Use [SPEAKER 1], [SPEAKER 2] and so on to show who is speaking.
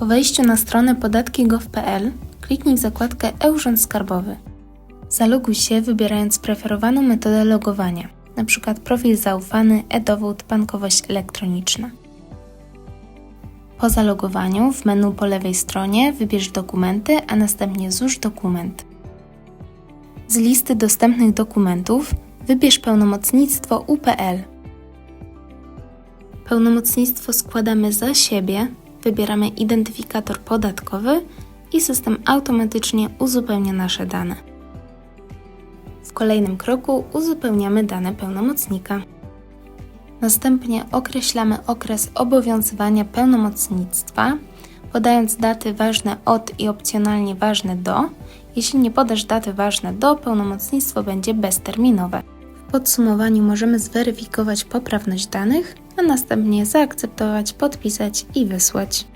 [SPEAKER 1] Po wejściu na stronę podatki.gov.pl kliknij w zakładkę e-Urząd Skarbowy. Zaloguj się wybierając preferowaną metodę logowania, np. profil zaufany, e-dowód, bankowość elektroniczna. Po zalogowaniu w menu po lewej stronie wybierz dokumenty, a następnie złóż dokument. Z listy dostępnych dokumentów wybierz pełnomocnictwo UPL. Pełnomocnictwo składamy za siebie, wybieramy identyfikator podatkowy i system automatycznie uzupełnia nasze dane. W kolejnym kroku uzupełniamy dane pełnomocnika. Następnie określamy okres obowiązywania pełnomocnictwa, podając daty ważne od i opcjonalnie ważne do. Jeśli nie podasz daty ważne do, pełnomocnictwo będzie bezterminowe. W podsumowaniu możemy zweryfikować poprawność danych, a następnie zaakceptować, podpisać i wysłać.